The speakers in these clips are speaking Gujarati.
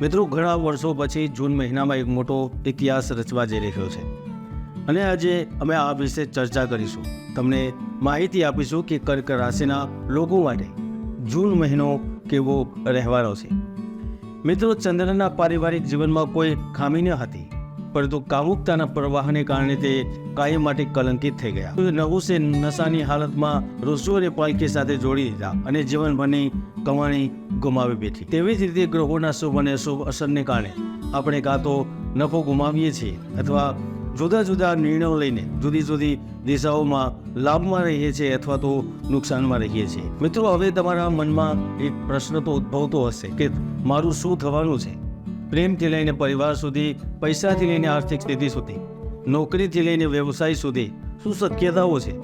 મિત્રો, ઘણા વર્ષો પછી જૂન મહિનામાં એક મોટો ઇતિહાસ રચવા જઈ રહ્યો છે. અને આજે અમે આ વિશે ચર્ચા કરીશું. તમને માહિતી આપીશું કે કર્ક રાશિના લોકો માટે જૂન મહિનો કેવો રહેવાનો છે. મિત્રો, ચંદ્રના પારિવારિક જીવનમાં કોઈ ખામી ન હતી, પરંતુ કામુકતાના પ્રવાહને કારણે તે કાયમ માટે કલંકિત થઈ ગયા. નવુસે નશાની હાલતમાં ઋષિઓને પાલકી સાથે જોડી દીધા અને જીવનભરની કમાણી ગુમાવી બેઠી. તેવી જ રીતે ગ્રહોના શુભ અને અશુભ અસરને કારણે આપણે કાં તો નફો ગુમાવીએ છીએ અથવા જુદા જુદા નિર્ણયો લઈને જુદી જુદી દિશાઓમાં લાભમાં રહીએ છીએ અથવા તો નુકસાનમાં રહીએ છીએ. મિત્રો, હવે તમારા મનમાં એક પ્રશ્ન તો ઉદ્ભવતો હશે કે મારું શું થવાનું છે? પ્રેમથી લઈને પરિવાર સુધી, પૈસાથી લઈને આર્થિક સ્થિતિ સુધી, નોકરીથી લઈને વ્યવસાય સુધી શું શક્યતાઓ છે?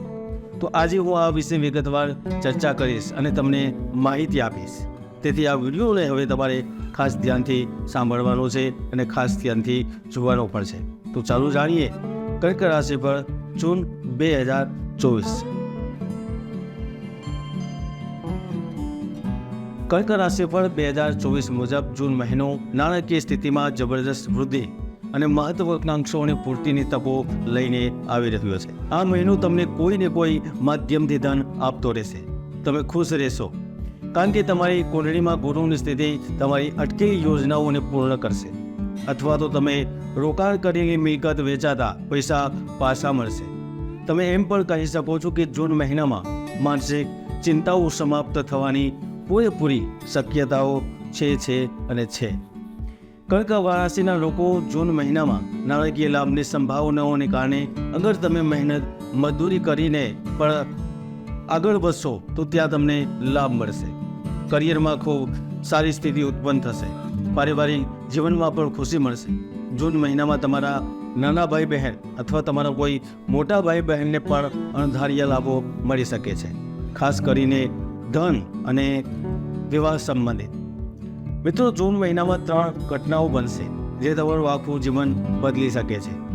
તો આજે હું આ વિશે વિગતવાર ચર્ચા કરીશ અને તમને માહિતી આપીશ. તેથી આ વિડીયોને હવે તમારે ખાસ ધ્યાનથી સાંભળવાનો છે અને ખાસ ધ્યાનથી જોવાનો પણ છે. તો ચાલુ જાણીએ કર્ક રાશિ પર જૂન બે હજાર ચોવીસ. કર્ક રાશિ પર બે હજાર ચોવીસ મુજબ જૂન મહિનો નાણાકીય સ્થિતિમાં જબરદસ્ત વૃદ્ધિ અને મહત્વાકાંક્ષાઓની પૂર્તિની તકો લઈને આવી રહ્યો છે. આ મહિનો તમને કોઈ ને કોઈ માધ્યમથી ધન આપતો રહેશે. તમે ખુશ રહેશો. કારણ કે તમારી કુંડળીમાં ગુરુની સ્થિતિ તમારી અટકેલી યોજનાઓને પૂર્ણ કરશે. અથવા તો તમે રોકાણ કરીને મિલકત વેચાતા પૈસા પાછા મળશે. તમે એમ પણ કહી શકો છો કે જૂન મહિનામાં માનસિક ચિંતાઓ સમાપ્ત થવાની પૂરેપૂરી શક્યતાઓ છે છે અને છે. કર્ક રાશિના લોકો જૂન મહિનામાં નાણાકીય લાભની સંભાવનાઓને કારણે અગર તમે મહેનત મજદૂરી કરીને પણ આગળ વધશો તો ત્યાં તમને લાભ મળશે. કરિયરમાં ખૂબ સારી સ્થિતિ ઉત્પન્ન થશે. પારિવારિક જીવનમાં પણ ખુશી મળશે. જૂન મહિનામાં તમારા નાના ભાઈ બહેન અથવા તમારા કોઈ મોટા ભાઈ બહેનને પણ અણધાર્યા લાભો મળી શકે છે. ખાસ કરીને ધન અને વિવાહ સંબંધિત. મિત્રો, જૂન મહિનામાં ત્રણ ઘટનાઓ બનશે જે તમારું આખું જીવન બદલી શકે છે.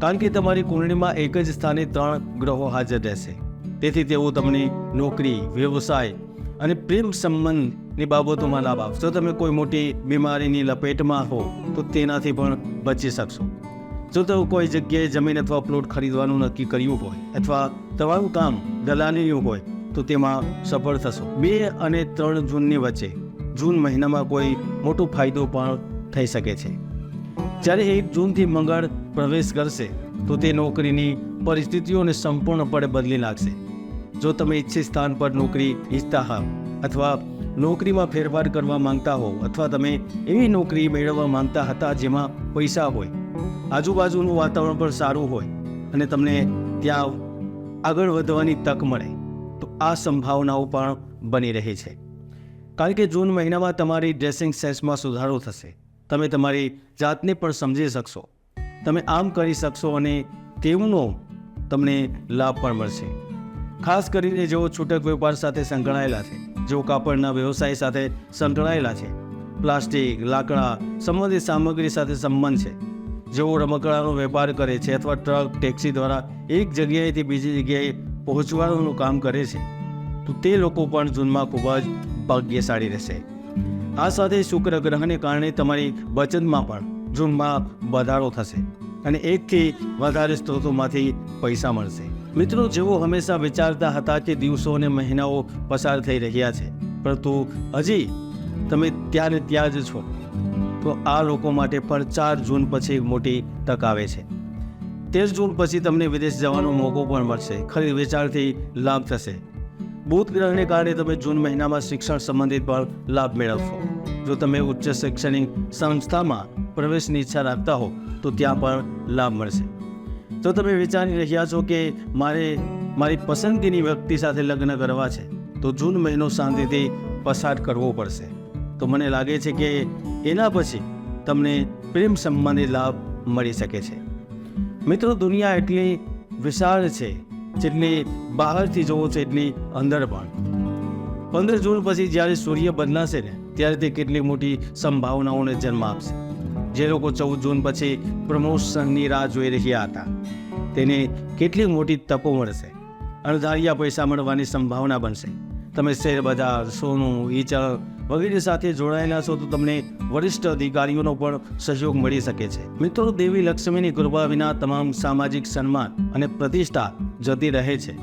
કારણ કે તમારી કુંડળીમાં એક જ સ્થાને ત્રણ ગ્રહો હાજર રહેશે. તેથી તેઓ તમને નોકરી, વ્યવસાય અને પ્રેમ સંબંધની બાબતોમાં લાભ આપશો તમે કોઈ મોટી બીમારીની લપેટમાં હો, તો તેનાથી પણ બચી શકશો. જો તમે કોઈ જગ્યાએ જમીન અથવા પ્લોટ ખરીદવાનું નક્કી કર્યું હોય, અથવા તમારું કામ દલાલીનું હોય, તો તેમાં સફળ થશો. બે અને ત્રણ જૂનની વચ્ચે, જૂન મહિનામાં કોઈ મોટો ફાયદો પણ થઈ શકે છે. જ્યારે એક જૂનથી મંગળ પ્રવેશ કરશે, તો તે નોકરીની પરિસ્થિતિઓને સંપૂર્ણપણે બદલી નાખશે. જો તમે ઈચ્છિત સ્થાન પર નોકરી ઈચ્છતા હોવ અથવા નોકરીમાં ફેરફાર કરવા માંગતા હો અથવા તમે એવી નોકરી મેળવવા માંગતા હતા જેમાં પૈસા હોય, આજુબાજુનું વાતાવરણ પણ સારું હોય અને તમને ત્યાં આગળ વધવાની તક મળે, તો આ સંભાવનાઓ પણ બની રહી છે. કારણ કે જૂન મહિનામાં તમારી ડ્રેસિંગ સેન્સમાં સુધારો થશે. તમે તમારી જાતને પણ સમજી શકશો. તમે આમ કરી શકશો અને તેઓનો તમને લાભ પણ મળશે. ખાસ કરીને જેઓ છૂટક વેપાર સાથે સંકળાયેલા છે, જેઓ કાપડના વ્યવસાય સાથે સંકળાયેલા છે, પ્લાસ્ટિક, લાકડા સંબંધિત સામગ્રી સાથે સંબંધ છે. જેઓ રમકડાનો વેપાર કરે છે અથવા ટ્રક, ટેક્સી દ્વારા એક જગ્યાએથી બીજી જગ્યાએ પહોંચવાનું કામ કરે છે, તો તે લોકો પણ જૂનમાં ખૂબ જ ભાગ્યશાળી રહેશે. આ સાથે શુક્ર ગ્રહને કારણે તમારી બચતમાં પણ જૂનમાં વધારો થશે. અને એકથી વધારે સ્ત્રોતોમાંથી પૈસા મળશે. મિત્રો, જેઓ હંમેશા વિચારતા હતા કે દિવસો અને મહિનાઓ પસાર થઈ રહ્યા છે, પરંતુ હજી તમે ત્યારે ત્યાં જ છો, તો આ લોકો માટે પણ ચાર જૂન પછી મોટી તક આવે છે. તેર જૂન પછી તમને વિદેશ જવાનો મોકો પણ મળશે. ખરી વિચારથી લાભ થશે. બુધ ગ્રહને કારણે તમે જૂન મહિનામાં શિક્ષણ સંબંધિત પણ લાભ મેળવશો. જો તમે ઉચ્ચ શૈક્ષણિક સંસ્થામાં પ્રવેશની ઈચ્છા રાખતા હો, તો ત્યાં પણ લાભ મળશે. તો તમે વિચારી રહ્યા છો કે મારે મારી પસંદગીની વ્યક્તિ સાથે લગ્ન કરવા છે, તો જૂન મહિનો શાંતિથી પસાર કરવો પડશે. તો મને લાગે છે કે એના પછી તમને પ્રેમ સંબંધી લાભ મળી શકે છે. મિત્રો, દુનિયા એટલી વિશાળ છે, જેટલી બહારથી જોવો છો એટલી અંદર પણ. પંદર જૂન પછી જ્યારે સૂર્ય બદલાશે ને, ત્યારે તે કેટલી મોટી સંભાવનાઓને જન્મ આપશે. જે લોકો ચૌદ જૂન પછી પ્રમોશનની રાહ જોઈ રહ્યા હતા. તેને કેટલી મોટી તકો મળશે? અણધાર્યા પૈસા મળવાની સંભાવના બનશે. તમે શેર બજાર, સોનું, ઈચળ વગેરે સાથે જોડાયેલા છો તો તમને વરિષ્ઠ અધિકારીઓનો પણ સહયોગ મળી શકે છે. મિત્રો, દેવી લક્ષ્મીની કૃપા વિના તમામ સામાજિક સન્માન અને પ્રતિષ્ઠા જતી રહે છે.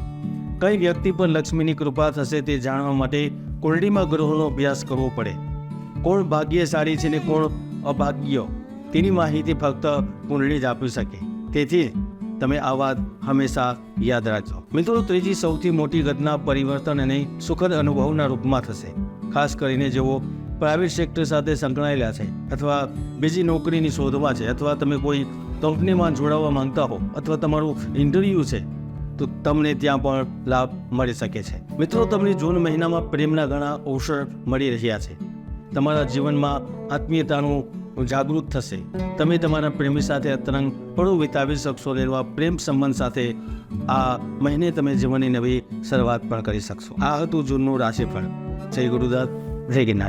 કઈ વ્યક્તિ પર લક્ષ્મીની કૃપા થશે તે જાણવા માટે કુંડળીમાં ગ્રહોનો અભ્યાસ કરવો પડે. કોણ ભાગ્યશાળી છે ને કોણ અભાગ્ય? તેની માહિતી ફક્ત કુંડળી જ આપી શકે. તેથી તમે આ વાત હંમેશા યાદ રાખજો. મિત્રો, ત્રીજી સૌથી મોટી ઘટના પરિવર્તન અને સુખદ અનુભવના રૂપમાં થશે. ખાસ કરીને જેઓ પ્રાઇવેટ સેક્ટર સાથે સંકળાયેલા છે અથવા બીજી નોકરીની શોધમાં છે અથવા તમે કોઈ કંપનીમાં જોડાવા માંગતા હો અથવા તમારું ઇન્ટરવ્યૂ છે, તો તમને ત્યાં પણ લાભ મળી શકે છે. મિત્રો, તમને જૂન મહિનામાં પ્રેમના ઘણા અવસર મળી રહ્યા છે. તમારા જીવનમાં આત્મીયતાનું જાગૃત થશે. તમે તમારા પ્રેમી સાથે અતરંગ પળો વિતાવી શકશો એવા પ્રેમ સંબંધ સાથે આ મહિને તમે જીવનની નવી શરૂઆત પણ કરી શકશો. આ હતું જૂનનું રાશિફળ. જય ગુરુદત્ત, જય ગિરનાર.